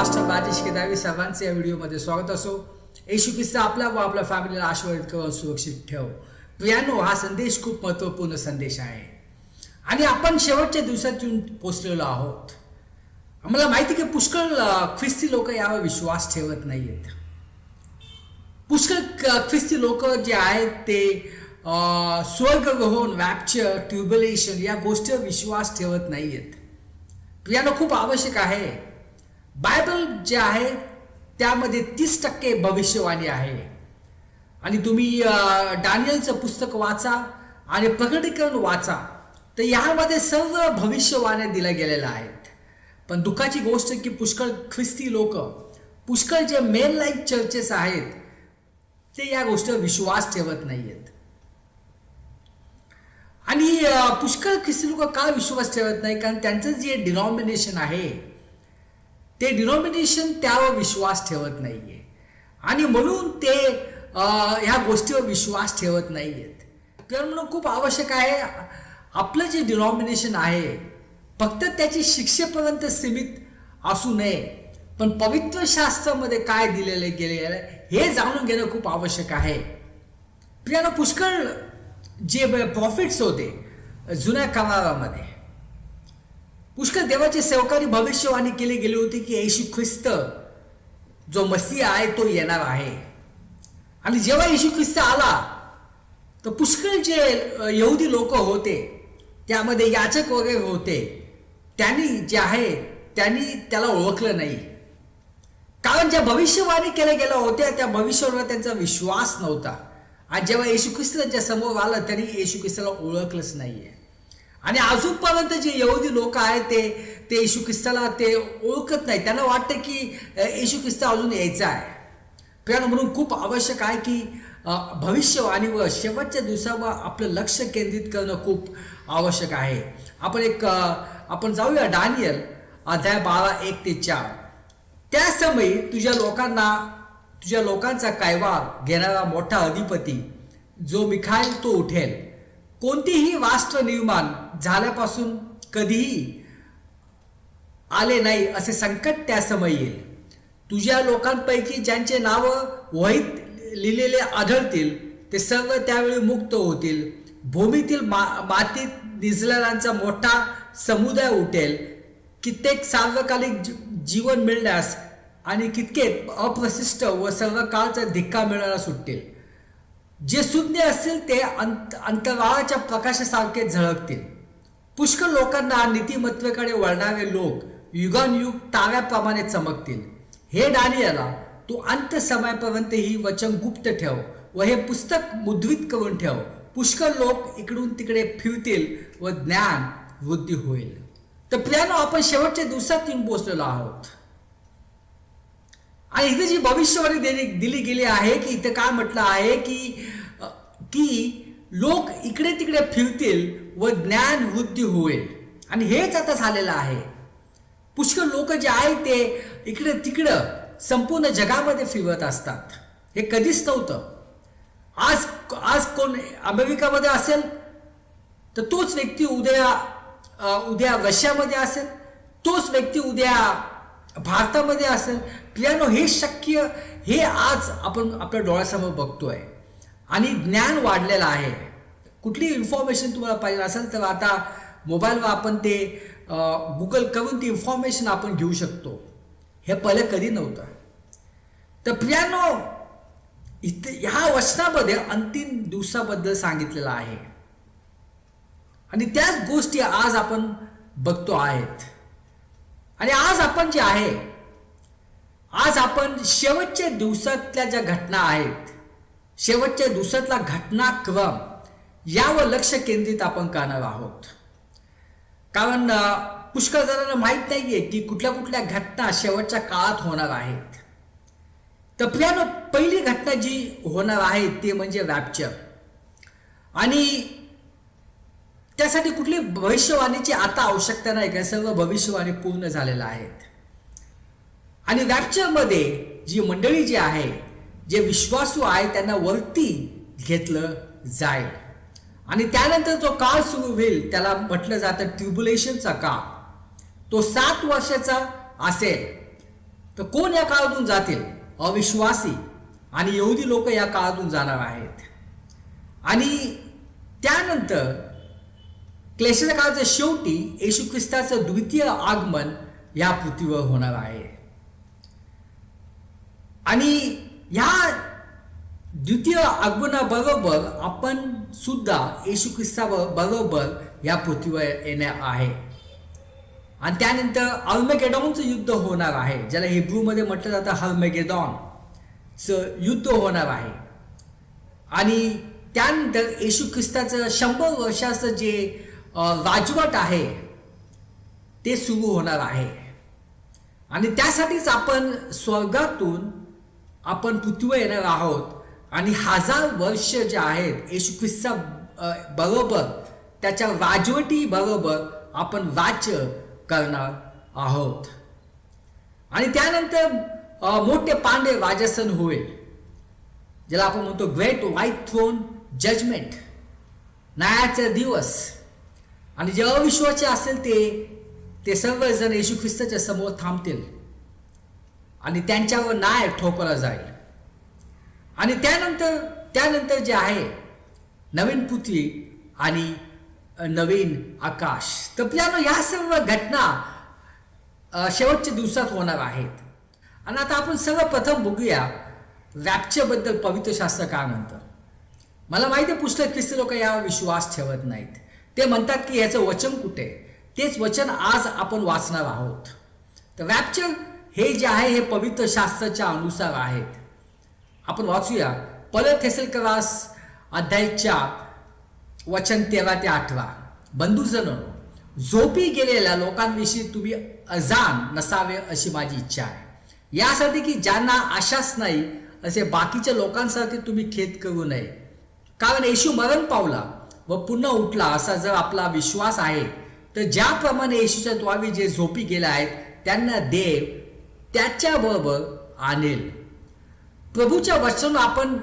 Pastor Rajesh केदावी सर्वांचे या व्हिडिओमध्ये स्वागत असो. येशू किस्सा आपल्या व आपल्या फॅमिलीला आशीर्वादित करून सुरक्षित ठेव. प्रियानो हा संदेश खूप महत्त्वपूर्ण संदेश आहे. आणि आपण शेवटच्या दिवसातून पोचलेलो आहोत. आम्हाला माहिती की पुष्कळ ख्रिस्ती लोक यावर विश्वास ठेवत नाही आहेत पुष्कळ ख्रिस्ती लोक जे आहेत ते स्वर्गग्रहण वॅप्चर ट्युबलेशन या गोष्टीवर विश्वास ठेवत नाहीयेत. प्रियानो खूप आवश्यक आहे. बायबल जे आहे त्यामध्ये तीस टक्के भविष्यवाणी आहे. आणि तुम्ही डानियलचं पुस्तक वाचा आणि प्रकटीकरण वाचा तर यामध्ये सर्व भविष्यवाण्या दिल्या गेलेल्या आहेत. पण दुःखाची गोष्ट की पुष्कळ ख्रिस्ती लोक पुष्कळ जे मेन लाईफ चर्चेस आहेत ते या गोष्टीवर विश्वास ठेवत नाहीयेत. आणि पुष्कळ ख्रिस्ती लोक का विश्वास ठेवत नाही? कारण त्यांचं जे डिनॉमिनेशन आहे ते डिनॉमिनेशन त्यावर विश्वास ठेवत नाही आहे आणि म्हणून ते ह्या गोष्टीवर विश्वास ठेवत नाहीयेत. तर म्हणून खूप आवश्यक आहे आपलं जे डिनॉमिनेशन आहे फक्त त्याची शिक्षेपर्यंत सीमित असू नये. पण पवित्र शास्त्रामध्ये काय दिलेले गेलेलं आहे हे जाणून घेणं खूप आवश्यक आहे. प्रियानं पुष्कळ जे प्रॉफिट्स होते जुन्या करारामध्ये पुष्कळ देवाचे सेवकांनी भविष्यवाणी केली गेली होती की येशू ख्रिस्त जो मसीह आहे तो येणार आहे. आणि जेव्हा येशू ख्रिस्त आला तर पुष्कळ जे यहुदी लोक होते त्यामध्ये याचक वगैरे होते त्यांनी जे आहे त्यांनी त्याला ओळखलं नाही. कारण ज्या भविष्यवाणी केल्या गेल्या होत्या त्या भविष्यावर त्यांचा विश्वास नव्हता. आणि जेव्हा येशू ख्रिस्त त्यांच्यासमोर आलं त्यांनी येशू ख्रिस्ताला ओळखलंच नाहीये. आणि अजूनपर्यंत जे यहुदी लोक आहेत ते ते येशू ख्रिस्ताला ते ओळखत नाही त्यांना वाटतं की येशू ख्रिस्ता अजून यायचा आहे. प्रेरणा म्हणून खूप आवश्यक आहे की भविष्यवाणी भविष्यवाणीवर शेवटच्या दिवसावर आपलं लक्ष केंद्रित करणं खूप आवश्यक आहे. आपण एक आपण जाऊया डानियल अध्याय बारा एक ते चार. त्या समयी तुझ्या लोकांना तुझ्या लोकांचा कायवार घेणारा मोठा अधिपती जो मिखाईल तो उठेल. कोणतीही राष्ट्र निर्माण झाल्यापासून कधीही आले नाही असे संकट त्या समय येईल. तुझ्या लोकांपैकी ज्यांचे नाव वहीत लिहिलेले आढळतील ते सर्व त्यावेळी मुक्त होतील. भूमीतील मा मातीत निजलेल्यांचा मोठा समुदाय उठेल. कित्येक सार्वकालिक जी- जीवन मिळण्यास आणि कितके अप्रशिष्ट व सर्व काळचा धिक्का मिळायला सुटतील. जे शून्य असतील ते अंत अंतराळाच्या प्रकाशासारखे झळकतील. पुष्कळ लोकांना नीतिमत्वेकडे वळणारे लोक युगानयुग ताव्याप्रमाणे चमकतील. हे डानियाला तू अंत समयापर्यंत ही वचन गुप्त ठेव व हे पुस्तक मुद्रित करून ठेव. पुष्कळ लोक इकडून तिकडे फिरतील व ज्ञान वृद्धी होईल. तर प्रियानो आपण शेवटच्या दिवसात येऊन पोचलेलो आहोत. आणि इथे जी भविष्यवाणी दिली दिली गेली आहे की इथे काय म्हटलं आहे की की लोक इकडे तिकडे फिरतील व ज्ञान वृद्धी होईल. आणि हेच आता झालेलं आहे. पुष्कळ लोक जे आहेत ते इकडे तिकडं संपूर्ण जगामध्ये फिरत असतात. हे कधीच नव्हतं. आज आज कोण अमेरिकामध्ये असेल तर तोच व्यक्ती उद्या उद्या रशियामध्ये असेल तोच व्यक्ती उद्या भारतामध्ये असेल पियानो हे शक्य हे आज आपण आपल्या डोळ्यासमोर बघतोय. आणि ज्ञान वाढलेलं आहे. कुठली इन्फॉर्मेशन तुम्हाला पाहिजे असेल तर आता मोबाईलवर आपण ते गुगल करून ती इन्फॉर्मेशन आपण घेऊ शकतो. हे पहिले कधी नव्हतं. तर पियानो इथे ह्या वचनामध्ये अंतिम दिवसाबद्दल सांगितलेलं आहे. आणि त्याच गोष्टी आज आपण बघतो आहेत. आणि आज आपण जे आहे आज आपण शेवटच्या दिवसातल्या ज्या घटना आहेत शेवटच्या दिवसातला घटनाक्रम यावर लक्ष केंद्रित आपण करणार आहोत. कारण पुष्कळ जणांना माहीत नाहीये की कुठल्या कुठल्या घटना शेवटच्या काळात होणार आहेत. तर प्रियानो पहिली घटना जी होणार आहे ते म्हणजे रॅप्चर आणि त्यासाठी कुठली भविष्यवाणीची आता आवश्यकता नाही का सर्व भविष्यवाणी पूर्ण झालेल्या आहेत. आणि रॅप्चरमध्ये जी मंडळी जी आहे जे विश्वासू आहे त्यांना वरती घेतलं जाईल. आणि त्यानंतर जो काळ सुरू होईल त्याला म्हटलं जातं ट्युब्युलेशनचा काळ. तो सात वर्षाचा असेल. तर कोण या काळातून जातील? अविश्वासी आणि यहुदी लोक या काळातून जाणार आहेत. आणि त्यानंतर क्लेशाच्या काळाच्या शेवटी येशू ख्रिस्ताचं द्वितीय आगमन या पृथ्वीवर होणार आहे. आणि ह्या द्वितीय आगमनाबरोबर आपण सुद्धा येशू ख्रिस्ताबरोबर या पृथ्वीवर येणार आहे. आणि त्यानंतर अल्मेगेडॉनचं युद्ध होणार आहे ज्याला हिब्रूमध्ये म्हटलं जातं हल्मेगेडॉनचं युद्ध होणार आहे. आणि त्यानंतर येशू ख्रिस्ताचं शंभर वर्षाचं जे वाजवट राजवट आहे. ते सुरू होणार आहे. आणि त्यासाठीच आपण स्वर्गातून आपण पृथ्वीवर येणार आहोत. आणि हजार वर्ष जे आहेत येशू ख्रिस्ता बरोबर त्याच्या वाजवटी बरोबर आपण राज्य करणार आहोत. आणि त्यानंतर मोठे पांडे राजसन होईल. ज्याला आपण म्हणतो ग्रेट व्हाईट थ्रोन जजमेंट न्यायाचा दिवस. आणि जे अविश्वाचे असेल ते ते सर्वजण येशू ख्रिस्ताच्या समोर थांबतील. आणि त्यांच्यावर नाय ठोकला जाईल. आणि त्यानंतर त्यानंतर जे आहे नवीन पृथ्वी आणि नवीन आकाश. तर प्रियानो ह्या सर्व घटना शेवटच्या दिवसात होणार आहेत. आणि आता आपण सर्वप्रथम बघूया रॅप्चरबद्दल पवित्र शास्त्र काय म्हणतं. मला माहिती आहे पुस्तक ख्रिस्ती लोक यावर विश्वास ठेवत नाहीत. ते म्हणतात की याचं वचन कुठे? तेच वचन आज आपण वाचणार आहोत. तर रॅप्चर हे जे आहे हे पवित्र शास्त्राच्या अनुसार आहेत आपण वाचूया. परत थेसलकरास अध्यायच्या वचन तेरा ते अठरा. बंधूजन झोपी गेलेल्या लोकांविषयी तुम्ही अजान नसावे अशी माझी इच्छा आहे. यासाठी की ज्यांना आशाच नाही असे बाकीच्या लोकांसाठी तुम्ही खेद करू नये. कारण येशू मरण पावला. व पुन्हा उठला असा जर आपला विश्वास आहे तर ज्याप्रमाणे येशूच्या द्वावी जे झोपी गेले आहेत त्यांना देव त्याच्याबरोबर आणेल. प्रभूच्या वचन आपण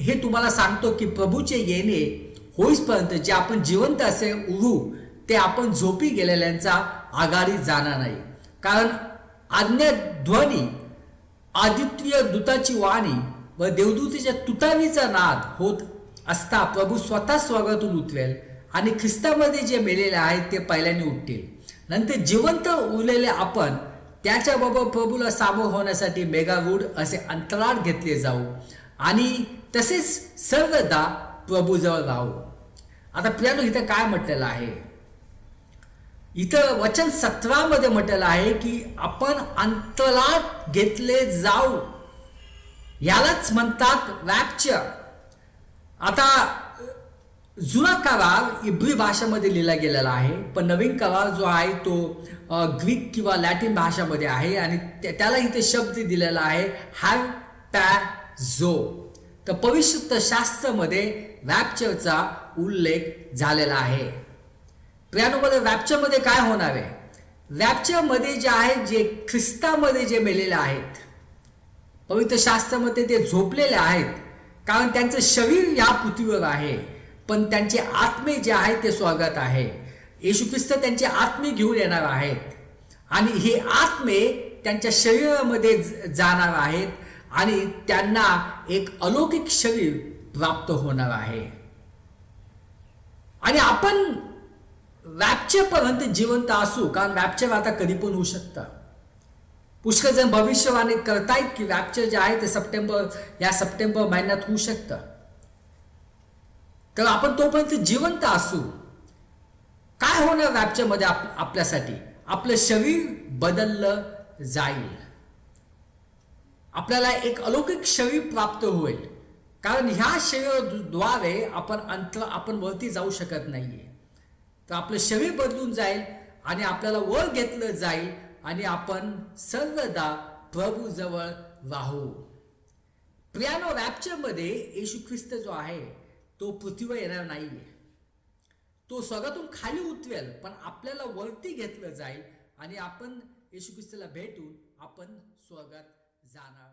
हे तुम्हाला सांगतो की प्रभूचे येणे होईपर्यंत जे आपण जिवंत असे उरू ते आपण झोपी गेलेल्यांचा आघाडी जाणार नाही. कारण आज्ञाध्वनी आदित्य दूताची वाणी व देवदूतीच्या तुतावीचा नाद होत असता प्रभू स्वतः स्वर्गातून उतरेल आणि ख्रिस्तामध्ये जे मेलेले आहेत ते पहिल्याने उठतील. नंतर जिवंत उरलेले आपण त्याच्याबरोबर प्रभूला सामोर होण्यासाठी मेगारूढ असे अंतराळ घेतले जाऊ आणि तसेच सर्वदा प्रभूजवळ राहू. आता प्रियानो इथं काय म्हटलेलं आहे? इथं वचन सतरामध्ये म्हटलेलं आहे की आपण अंतराळ घेतले जाऊ. यालाच म्हणतात रॅप्चर आता जुना करार इब्री भाषेमध्ये लिहिला गेलेला आहे पण नवीन करार जो आहे तो ग्रीक किंवा लॅटिन भाषामध्ये आहे आणि त्या- त्याला इथे शब्द दिलेला आहे हॅव पॅ झो. तर पविशुद्ध शास्त्रामध्ये रॅप्चरचा उल्लेख झालेला आहे. प्रियानुमध्ये रॅप्चरमध्ये काय होणार आहे? रॅप्चरमध्ये जे आहे जे ख्रिस्तामध्ये जे मेलेले आहेत पवित्र शास्त्रामध्ये ते झोपलेले आहेत कारण त्यांचं शरीर या पृथ्वीवर आहे पण त्यांचे आत्मे जे आहेत ते स्वर्गात आहे. येशू ख्रिस्त त्यांचे आत्मे घेऊन येणार आहेत. आणि हे आत्मे त्यांच्या शरीरामध्ये जाणार आहेत आणि त्यांना एक अलौकिक शरीर प्राप्त होणार आहे. आणि आपण रॅप्चरपर्यंत जिवंत असू कारण रॅप्चर आता कधी पण होऊ शकतं. पुष्कळ जण भविष्यवाणी करतायत की व्यापचर जे आहे ते सप्टेंबर या सप्टेंबर महिन्यात होऊ शकतं. तर आपण तोपर्यंत जिवंत असू. काय होणार रॅप्चरमध्ये आप आपल्यासाठी? आपलं शरीर बदललं जाईल. आपल्याला एक अलौकिक शरीर प्राप्त होईल. कारण ह्या शरीराद्वारे आपण अंतर आपण वरती जाऊ शकत नाहीये. तर आपलं शरीर बदलून जाईल आणि आपल्याला वर घेतलं जाईल आणि आपण सर्वदा प्रभूजवळ राहू प्रियानो रॅप्चरमध्ये येशू ख्रिस्त जो आहे तो पृथ्वीवर येणार आहे तो स्वर्गातून खाली उतरेल पण आपल्याला वरती घेतलं जाईल आणि आपण येशू ख्रिस्ताला भेटून आपण स्वर्गात जाणार